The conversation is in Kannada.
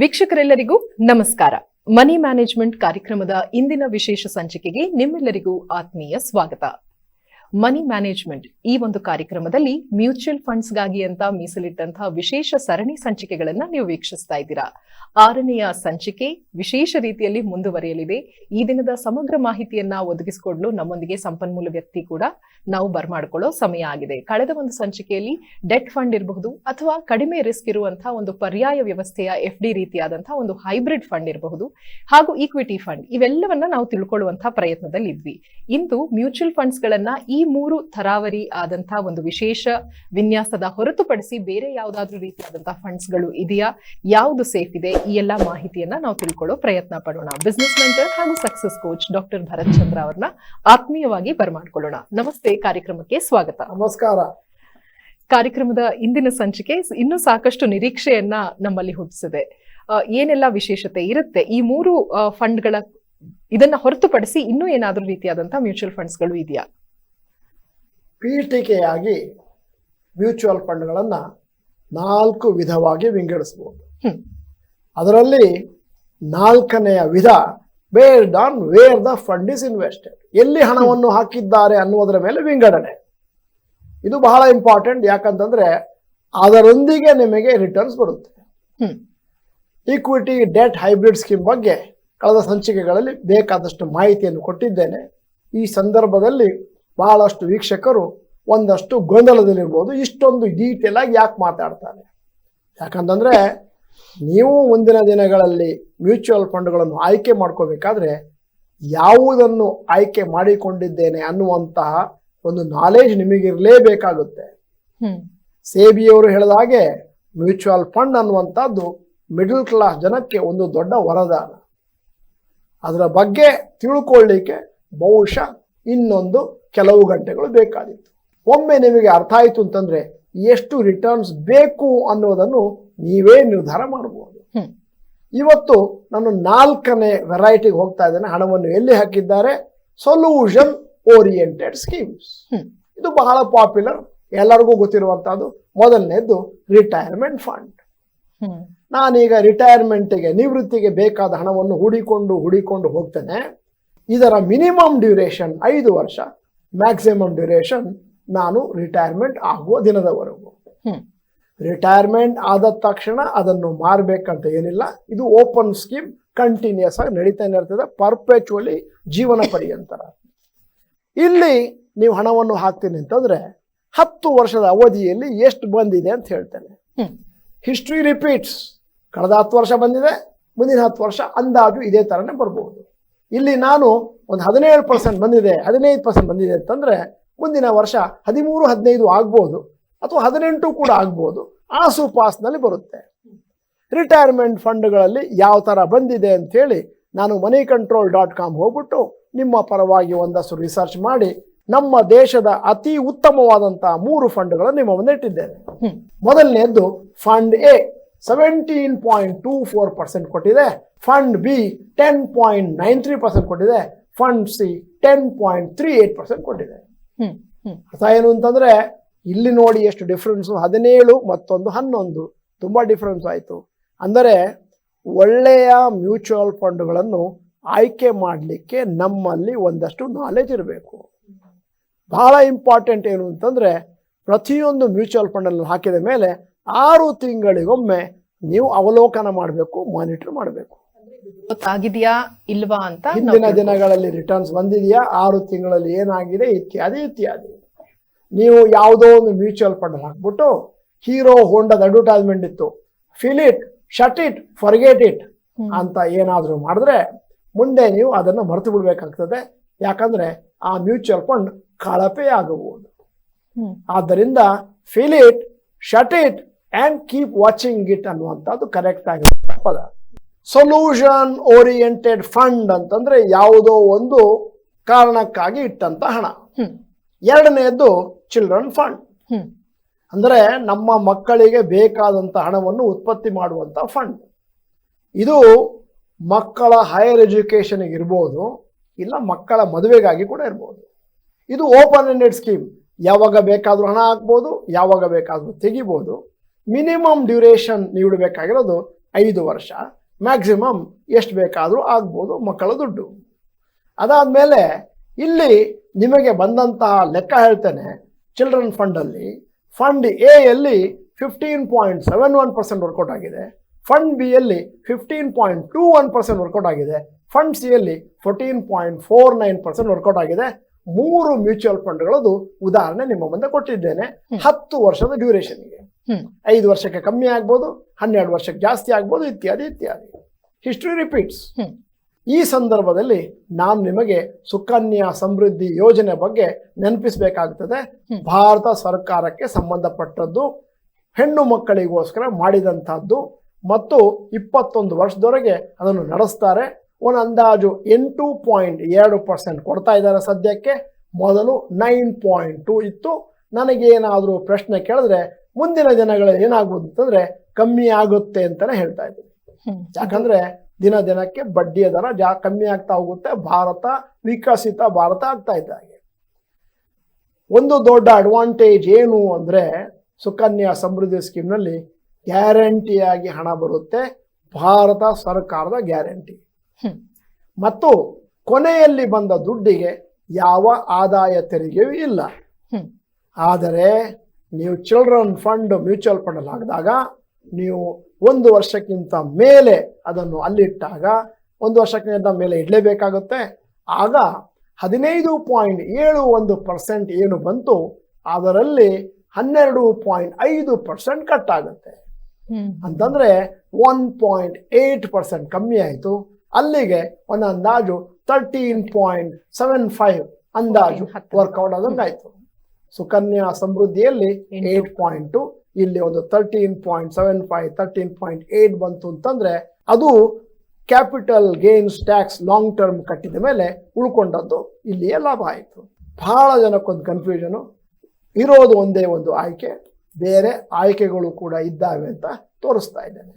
ವೀಕ್ಷಕರೆಲ್ಲರಿಗೂ ನಮಸ್ಕಾರ. ಮನಿ ಮ್ಯಾನೇಜ್ಮೆಂಟ್ ಕಾರ್ಯಕ್ರಮದ ಇಂದಿನ ವಿಶೇಷ ಸಂಚಿಕೆಗೆ ನಿಮ್ಮೆಲ್ಲರಿಗೂ ಆತ್ಮೀಯ ಸ್ವಾಗತ. ಮನಿ ಮ್ಯಾನೇಜ್ಮೆಂಟ್ ಈ ಒಂದು ಕಾರ್ಯಕ್ರಮದಲ್ಲಿ ಮ್ಯೂಚುವಲ್ ಫಂಡ್ಸ್ಗಾಗಿ ಅಂತ ಮೀಸಲಿಟ್ಟಂತಹ ವಿಶೇಷ ಸರಣಿ ಸಂಚಿಕೆಗಳನ್ನ ನೀವು ವೀಕ್ಷಿಸ್ತಾ ಇದ್ದೀರಾ. ಆರನೆಯ ಸಂಚಿಕೆ ವಿಶೇಷ ರೀತಿಯಲ್ಲಿ ಮುಂದುವರಿಯಲಿದೆ. ಈ ದಿನದ ಸಮಗ್ರ ಮಾಹಿತಿಯನ್ನ ಒದಗಿಸಿಕೊಡಲು ನಮ್ಮೊಂದಿಗೆ ಸಂಪನ್ಮೂಲ ವ್ಯಕ್ತಿ ಕೂಡ ನಾವು ಬರ್ಮಾಡ್ಕೊಳ್ಳೋ ಸಮಯ ಆಗಿದೆ. ಕಳೆದ ಒಂದು ಸಂಚಿಕೆಯಲ್ಲಿ ಡೆಟ್ ಫಂಡ್ ಇರಬಹುದು ಅಥವಾ ಕಡಿಮೆ ರಿಸ್ಕ್ ಇರುವಂತಹ ಒಂದು ಪರ್ಯಾಯ ವ್ಯವಸ್ಥೆಯ ಎಫ್ ಡಿ ರೀತಿಯಾದಂತಹ ಒಂದು ಹೈಬ್ರಿಡ್ ಫಂಡ್ ಇರಬಹುದು ಹಾಗೂ ಈಕ್ವಿಟಿ ಫಂಡ್ ಇವೆಲ್ಲವನ್ನ ನಾವು ತಿಳ್ಕೊಳ್ಳುವಂತಹ ಪ್ರಯತ್ನದಲ್ಲಿ ಇದ್ವಿ ಇಂದು ಮ್ಯೂಚುವಲ್ ಫಂಡ್ಸ್ ಗಳನ್ನ ಈ ಮೂರು ಥರಾವರಿ ಆದಂತಹ ಒಂದು ವಿಶೇಷ ವಿನ್ಯಾಸದ ಹೊರತುಪಡಿಸಿ ಬೇರೆ ಯಾವುದಾದ್ರೂ ರೀತಿಯಾದಂತಹ ಫಂಡ್ಸ್ಗಳು ಇದೆಯಾ? ಯಾವುದು ಸೇಫ್ ಇದೆ? ಈ ಎಲ್ಲಾ ಮಾಹಿತಿಯನ್ನ ನಾವು ತಿಳ್ಕೊಳ್ಳೋ ಪ್ರಯತ್ನ ಪಡೋಣ. ಬಿಸ್ನೆಸ್ ಮೆಂಟರ್ ಹಾಗೂ success coach doctor Bharath Chandra ಅವ್ರನ್ನ ಆತ್ಮೀಯವಾಗಿ ಬರ್ಮಾಡ್ಕೊಳ್ಳೋಣ. ನಮಸ್ತೆ ಕಾರ್ಯಕ್ರಮಕ್ಕೆ ಸ್ವಾಗತ. ನಮಸ್ಕಾರ. ಕಾರ್ಯಕ್ರಮದ ಇಂದಿನ ಸಂಚಿಕೆ ಇನ್ನೂ ಸಾಕಷ್ಟು ನಿರೀಕ್ಷೆಯನ್ನ ನಮ್ಮಲ್ಲಿ ಹುಟ್ಟಿಸಿದೆ. ಏನೆಲ್ಲ ವಿಶೇಷತೆ ಇರುತ್ತೆ? ಈ ಮೂರು ಫಂಡ್ಗಳ ಇದನ್ನ ಹೊರತುಪಡಿಸಿ ಇನ್ನೂ ಏನಾದರೂ ರೀತಿಯಾದಂತಹ ಮ್ಯೂಚುವಲ್ ಫಂಡ್ಸ್ಗಳು ಇದೆಯಾ? ಪೀಠಿಕೆಯಾಗಿ ಮ್ಯೂಚುವಲ್ ಫಂಡ್ಗಳನ್ನು ನಾಲ್ಕು ವಿಧವಾಗಿ ವಿಂಗಡಿಸಬಹುದು ಅದರಲ್ಲಿ ನಾಲ್ಕನೆಯ ವಿಧ based on where the fund is invested ಎಲ್ಲಿ ಹಣವನ್ನು ಹಾಕಿದ್ದಾರೆ ಅನ್ನುವುದರ ಮೇಲೆ ವಿಂಗಡಣೆ. ಇದು ಬಹಳ ಇಂಪಾರ್ಟೆಂಟ್ ಯಾಕಂತಂದ್ರೆ ಅದರೊಂದಿಗೆ ನಿಮಗೆ ರಿಟರ್ನ್ಸ್ ಬರುತ್ತೆ. ಈಕ್ವಿಟಿ ಡೆಟ್ ಹೈಬ್ರಿಡ್ ಸ್ಕೀಮ್ ಬಗ್ಗೆ ಕಳೆದ ಸಂಚಿಕೆಗಳಲ್ಲಿ ಬೇಕಾದಷ್ಟು ಮಾಹಿತಿಯನ್ನು ಕೊಟ್ಟಿದ್ದೇನೆ. ಈ ಸಂದರ್ಭದಲ್ಲಿ ಬಹಳಷ್ಟು ವೀಕ್ಷಕರು ಒಂದಷ್ಟು ಗೊಂದಲದಲ್ಲಿರ್ಬೋದು. ಇಷ್ಟೊಂದು ಡೀಟೇಲ್ ಆಗಿ ಯಾಕೆ ಮಾತಾಡ್ತಾರೆ? ಯಾಕಂತಂದರೆ ನೀವು ಮುಂದಿನ ದಿನಗಳಲ್ಲಿ ಮ್ಯೂಚುವಲ್ ಫಂಡ್ಗಳನ್ನು ಆಯ್ಕೆ ಮಾಡ್ಕೋಬೇಕಾದ್ರೆ ಯಾವುದನ್ನು ಆಯ್ಕೆ ಮಾಡಿಕೊಂಡಿದ್ದೇನೆ ಅನ್ನುವಂತಹ ಒಂದು ನಾಲೆಜ್ ನಿಮಗಿರಲೇಬೇಕಾಗುತ್ತೆ. ಸೇಬಿಯವರು ಹೇಳಿದ ಹಾಗೆ ಮ್ಯೂಚುವಲ್ ಫಂಡ್ ಅನ್ನುವಂಥದ್ದು ಮಿಡಲ್ ಕ್ಲಾಸ್ ಜನಕ್ಕೆ ಒಂದು ದೊಡ್ಡ ವರದಾನ. ಅದರ ಬಗ್ಗೆ ತಿಳ್ಕೊಳ್ಳಿಕ್ಕೆ ಬಹುಶಃ ಇನ್ನೊಂದು ಕೆಲವು ಗಂಟೆಗಳು ಬೇಕಾದಿತ್ತು. ಒಮ್ಮೆ ನಿಮಗೆ ಅರ್ಥ ಆಯಿತು ಅಂತಂದ್ರೆ ಎಷ್ಟು ರಿಟರ್ನ್ಸ್ ಬೇಕು ಅನ್ನೋದನ್ನು ನೀವೇ ನಿರ್ಧಾರ ಮಾಡಬಹುದು ಇವತ್ತು ನಾನು ನಾಲ್ಕನೇ ವೆರೈಟಿಗೆ ಹೋಗ್ತಾ ಇದ್ದೇನೆ. ಹಣವನ್ನು ಎಲ್ಲಿ ಹಾಕಿದ್ದಾರೆ? ಸೊಲ್ಯೂಷನ್ ಓರಿಯೆಂಟೆಡ್ ಸ್ಕೀಮ್ಸ್ ಇದು ಬಹಳ ಪಾಪ್ಯುಲರ್ ಎಲ್ಲರಿಗೂ ಗೊತ್ತಿರುವಂತಹದ್ದು. ಮೊದಲನೇದು ರಿಟೈರ್ಮೆಂಟ್ ಫಂಡ್ ನಾನೀಗ ರಿಟೈರ್ಮೆಂಟ್ಗೆ ನಿವೃತ್ತಿಗೆ ಬೇಕಾದ ಹಣವನ್ನು ಹೂಡಿಕೊಂಡು ಹೂಡಿಕೊಂಡು ಹೋಗ್ತೇನೆ. ಇದರ ಮಿನಿಮಮ್ ಡ್ಯೂರೇಷನ್ ಐದು ವರ್ಷ. ಮ್ಯಾಕ್ಸಿಮಮ್ ಡ್ಯೂರೇಷನ್ ನಾನು ರಿಟೈರ್ಮೆಂಟ್ ಆಗುವ ದಿನದವರೆಗೂ. ರಿಟೈರ್ಮೆಂಟ್ ಆದ ತಕ್ಷಣ ಅದನ್ನು ಮಾರಬೇಕಂತ ಏನಿಲ್ಲ. ಇದು ಓಪನ್ ಸ್ಕೀಮ್ ಕಂಟಿನ್ಯೂಸ್ ಆಗಿ ನಡೀತಾನೆ ಇರ್ತದೆ ಪರ್ಪೆಚುವಲಿ ಜೀವನ ಪರ್ಯಂತರ. ಇಲ್ಲಿ ನೀವು ಹಣವನ್ನು ಹಾಕ್ತೀನಿ ಅಂತಂದ್ರೆ ಹತ್ತು ವರ್ಷದ ಅವಧಿಯಲ್ಲಿ ಎಷ್ಟು ಬಂದಿದೆ ಅಂತ ಹೇಳ್ತೇನೆ. ಹಿಸ್ಟ್ರಿ ರಿಪೀಟ್ಸ್ ಕಳೆದ ಹತ್ತು ವರ್ಷ ಬಂದಿದೆ ಮುಂದಿನ ಹತ್ತು ವರ್ಷ ಅಂದಾಜು ಇದೇ ಥರನೇ ಬರ್ಬೋದು. ಇಲ್ಲಿ ನಾನು ಒಂದು ಹದಿನೇಳು ಪರ್ಸೆಂಟ್ ಬಂದಿದೆ ಹದಿನೈದು ಪರ್ಸೆಂಟ್ ಬಂದಿದೆ ಅಂತಂದರೆ ಮುಂದಿನ ವರ್ಷ ಹದಿಮೂರು ಹದಿನೈದು ಆಗ್ಬೋದು ಅಥವಾ ಹದಿನೆಂಟು ಕೂಡ ಆಗ್ಬೋದು. ಆಸುಪಾಸ್ನಲ್ಲಿ ಬರುತ್ತೆ. ರಿಟೈರ್ಮೆಂಟ್ ಫಂಡ್ಗಳಲ್ಲಿ ಯಾವ ಥರ ಬಂದಿದೆ ಅಂಥೇಳಿ ನಾನು ಮನಿ ಕಂಟ್ರೋಲ್ ಡಾಟ್ ಕಾಮ್ ಹೋಗ್ಬಿಟ್ಟು ನಿಮ್ಮ ಪರವಾಗಿ ಒಂದಷ್ಟು ರಿಸರ್ಚ್ ಮಾಡಿ ನಮ್ಮ ದೇಶದ ಅತಿ ಉತ್ತಮವಾದಂತಹ ಮೂರು ಫಂಡ್ಗಳನ್ನು ನಿಮ್ಮ ಮುಂದೆ ಇಟ್ಟಿದ್ದೇನೆ ಮೊದಲನೇದ್ದು fund A seventeen point two four percent ಕೊಟ್ಟಿದೆ. Fund B ten point nine three percent ಕೊಟ್ಟಿದೆ. Fund C ten point three eight percent ಕೊಟ್ಟಿದೆ. ಅರ್ಥ ಏನು ಅಂತಂದ್ರೆ ಇಲ್ಲಿ ನೋಡಿ ಎಷ್ಟು ಡಿಫ್ರೆನ್ಸು ಹದಿನೇಳು ಮತ್ತೊಂದು ಹನ್ನೊಂದು. ತುಂಬ ಡಿಫ್ರೆನ್ಸ್ ಆಯಿತು. ಅಂದರೆ ಒಳ್ಳೆಯ ಮ್ಯೂಚುವಲ್ ಫಂಡ್ಗಳನ್ನು ಆಯ್ಕೆ ಮಾಡಲಿಕ್ಕೆ ನಮ್ಮಲ್ಲಿ ಒಂದಷ್ಟು ನಾಲೆಜ್ ಇರಬೇಕು. ಬಹಳ ಇಂಪಾರ್ಟೆಂಟ್ ಏನು ಅಂತಂದರೆ ಪ್ರತಿಯೊಂದು ಮ್ಯೂಚುವಲ್ ಫಂಡಲ್ಲಿ ಹಾಕಿದ ಮೇಲೆ ಆರು ತಿಂಗಳಿಗೊಮ್ಮೆ ನೀವು ಅವಲೋಕನ ಮಾಡಬೇಕು ಮಾನಿಟರ್ ಮಾಡಬೇಕು. ಆಗಿದೆಯಾ ಇಲ್ವಾ ಅಂತ ಹಿಂದಿನ. ದಿನಗಳಲ್ಲಿ ರಿಟರ್ನ್ಸ್ ಬಂದಿದೆಯಾ ಆರು ತಿಂಗಳಲ್ಲಿ ಏನಾಗಿದೆ ಇತ್ಯಾದಿ ಇತ್ಯಾದಿ. ನೀವು ಯಾವುದೋ ಒಂದು ಮ್ಯೂಚುವಲ್ ಫಂಡ್ ಹಾಕ್ಬಿಟ್ಟು ಹೀರೋ ಹೋಂಡದ ಅಡ್ವರ್ಟೈಸ್ಮೆಂಟ್ ಇತ್ತು. Fill it shut it forget it ಅಂತ ಏನಾದರೂ ಮಾಡಿದ್ರೆ ಮುಂದೆ ನೀವು ಅದನ್ನು ಮರೆತು ಬಿಡಬೇಕಾಗ್ತದೆ. ಯಾಕಂದ್ರೆ ಆ ಮ್ಯೂಚುವಲ್ ಫಂಡ್ ಕಳಪೆ ಆಗಬಹುದು ಆದ್ದರಿಂದ fill it shut it and keep watching it ಅನ್ನುವಂಥದ್ದು ಕರೆಕ್ಟ್ ಆಗಿರುವಂಥ ಪದ. ಸೊಲ್ಯೂಷನ್ ಓರಿಯೆಂಟೆಡ್ ಫಂಡ್ ಅಂತಂದ್ರೆ ಯಾವುದೋ ಒಂದು ಕಾರಣಕ್ಕಾಗಿ ಇಟ್ಟಂತ ಹಣ. ಎರಡನೆಯದ್ದು ಚಿಲ್ಡ್ರನ್ ಫಂಡ್ ಅಂದ್ರೆ ಅಂದರೆ ನಮ್ಮ ಮಕ್ಕಳಿಗೆ ಬೇಕಾದಂಥ ಹಣವನ್ನು ಉತ್ಪತ್ತಿ ಮಾಡುವಂಥ ಫಂಡ್ ಇದು ಮಕ್ಕಳ ಹೈಯರ್ ಎಜುಕೇಷನ್ಗೆ ಇರ್ಬೋದು ಇಲ್ಲ ಮಕ್ಕಳ ಮದುವೆಗಾಗಿ ಕೂಡ ಇರ್ಬೋದು. ಇದು ಓಪನ್ ಎಂಡೆಡ್ ಸ್ಕೀಮ್ ಯಾವಾಗ ಬೇಕಾದರೂ ಹಣ ಹಾಕ್ಬೋದು ಯಾವಾಗ ಬೇಕಾದರೂ ತೆಗಿಬೋದು. ಮಿನಿಮಮ್ ಡ್ಯೂರೇಷನ್ ನೀಡಬೇಕಾಗಿರೋದು ಐದು ವರ್ಷ, ಮ್ಯಾಕ್ಸಿಮಮ್ ಎಷ್ಟು ಬೇಕಾದರೂ ಆಗ್ಬೋದು ಮಕ್ಕಳ ದುಡ್ಡು. ಅದಾದಮೇಲೆ ಇಲ್ಲಿ ನಿಮಗೆ ಬಂದಂತಹ ಲೆಕ್ಕ ಹೇಳ್ತೇನೆ, ಚಿಲ್ಡ್ರನ್ ಫಂಡಲ್ಲಿ ಫಂಡ್ ಎ ಯಲ್ಲಿ fifteen point seven one percent work out ಆಗಿದೆ, ಫಂಡ್ ಬಿ ಯಲ್ಲಿ fifteen point two one percent work out ಆಗಿದೆ, ಫಂಡ್ ಸಿ ಯಲ್ಲಿ fourteen point four nine percent work out ಆಗಿದೆ ಮೂರು ಮ್ಯೂಚುವಲ್ ಫಂಡ್ಗಳದ್ದು ಉದಾಹರಣೆ ನಿಮ್ಮ ಮುಂದೆ ಕೊಟ್ಟಿದ್ದೇನೆ. ಹತ್ತು ವರ್ಷದ ಡ್ಯೂರೇಷನ್ಗೆ. ಐದು ವರ್ಷಕ್ಕೆ ಕಮ್ಮಿ ಆಗ್ಬೋದು ಹನ್ನೆರಡು ವರ್ಷಕ್ಕೆ ಜಾಸ್ತಿ ಆಗ್ಬೋದು ಇತ್ಯಾದಿ ಇತ್ಯಾದಿ. ಹಿಸ್ಟ್ರಿ ರಿಪೀಟ್ಸ್ ಈ ಸಂದರ್ಭದಲ್ಲಿ ನಾನು ನಿಮಗೆ ಸುಕನ್ಯಾ ಸಮೃದ್ಧಿ ಯೋಜನೆ ಬಗ್ಗೆ ನೆನಪಿಸಬೇಕಾಗ್ತದೆ. ಭಾರತ ಸರ್ಕಾರಕ್ಕೆ ಸಂಬಂಧಪಟ್ಟದ್ದು ಹೆಣ್ಣು ಮಕ್ಕಳಿಗೋಸ್ಕರ ಮಾಡಿದಂತಹದ್ದು ಮತ್ತು ಇಪ್ಪತ್ತೊಂದು ವರ್ಷದವರೆಗೆ ಅದನ್ನು ನಡೆಸ್ತಾರೆ. ಒಂದು ಅಂದಾಜು ಎಂಟು ಪಾಯಿಂಟ್ ಎರಡು ಪರ್ಸೆಂಟ್ ಕೊಡ್ತಾ ಇದ್ದಾರೆ ಸದ್ಯಕ್ಕೆ. ಮೊದಲು ನೈನ್ ಪಾಯಿಂಟ್ ಟು ಇತ್ತು. ನನಗೇನಾದರೂ ಪ್ರಶ್ನೆ ಕೇಳಿದ್ರೆ ಮುಂದಿನ ದಿನಗಳಲ್ಲಿ ಏನಾಗ್ಬೋದು ಅಂತಂದ್ರೆ ಕಮ್ಮಿ ಆಗುತ್ತೆ ಅಂತಾನೆ ಹೇಳ್ತಾ ಇದ್ದೀನಿ. ಯಾಕಂದ್ರೆ ದಿನ ದಿನಕ್ಕೆ ಬಡ್ಡಿಯ ದರ ಜಾ ಕಮ್ಮಿ ಆಗ್ತಾ ಹೋಗುತ್ತೆ. ಭಾರತ ವಿಕಸಿತ ಭಾರತ ಆಗ್ತಾ ಇದ್ದ ಹಾಗೆ. ಒಂದು ದೊಡ್ಡ ಅಡ್ವಾಂಟೇಜ್ ಏನು ಅಂದ್ರೆ ಸುಕನ್ಯಾ ಸಮೃದ್ಧಿ ಸ್ಕೀಮ್ನಲ್ಲಿ ಗ್ಯಾರಂಟಿಯಾಗಿ ಹಣ ಬರುತ್ತೆ. ಭಾರತ ಸರ್ಕಾರದ ಗ್ಯಾರಂಟಿ. ಮತ್ತು ಕೊನೆಯಲ್ಲಿ ಬಂದ ದುಡ್ಡಿಗೆ ಯಾವ ಆದಾಯ ತೆರಿಗೆಯೂ ಇಲ್ಲ. ಆದರೆ ನೀವು ಚಿಲ್ಡ್ರನ್ ಫಂಡ್ ಮ್ಯೂಚುವಲ್ ಫಂಡ್ ಹಾಕಿದಾಗ ನೀವು ಒಂದು ವರ್ಷಕ್ಕಿಂತ ಮೇಲೆ ಅದನ್ನು ಅಲ್ಲಿಟ್ಟಾಗ ಒಂದು ವರ್ಷಕ್ಕಿಂತ ಮೇಲೆ ಇಡಲೇಬೇಕಾಗುತ್ತೆ. ಆಗ ಹದಿನೈದು ಪಾಯಿಂಟ್ ಏಳು ಒಂದು ಪರ್ಸೆಂಟ್ ಏನು ಬಂತು ಅದರಲ್ಲಿ ಹನ್ನೆರಡು ಪಾಯಿಂಟ್ ಐದು ಪರ್ಸೆಂಟ್ ಕಟ್ ಆಗುತ್ತೆ. ಅಂತಂದ್ರೆ ಒನ್ ಪಾಯಿಂಟ್ ಏಟ್ ಪರ್ಸೆಂಟ್ ಕಮ್ಮಿ ಆಯಿತು. ಅಲ್ಲಿಗೆ ಒಂದು ಅಂದಾಜು ತರ್ಟೀನ್ ಪಾಯಿಂಟ್ ಸೆವೆನ್ ಫೈವ್ ಅಂದಾಜು. ವರ್ಕೌಟ್ ಆದಂಗಾಯ್ತು ಸುಕನ್ಯಾ ಸಮೃದ್ಧಿಯಲ್ಲಿ. ಏಟ್ ಪಾಯಿಂಟ್ ಟು ಇಲ್ಲಿ ಒಂದು thirteen point seven five thirteen point eight ಬಂತು ಅಂತಂದ್ರೆ ಅದು capital gains tax long term ಕಟ್ಟಿದ ಮೇಲೆ ಉಳ್ಕೊಂಡದ್ದು ಇಲ್ಲಿಯೇ ಲಾಭ ಆಯಿತು ಬಹಳ ಜನಕ್ಕೊಂದು ಕನ್ಫ್ಯೂಷನು ಇರೋದು ಒಂದೇ ಒಂದು ಆಯ್ಕೆ ಬೇರೆ ಆಯ್ಕೆಗಳು ಕೂಡ ಇದ್ದಾವೆ ಅಂತ ತೋರಿಸ್ತಾ ಇದ್ದೇನೆ.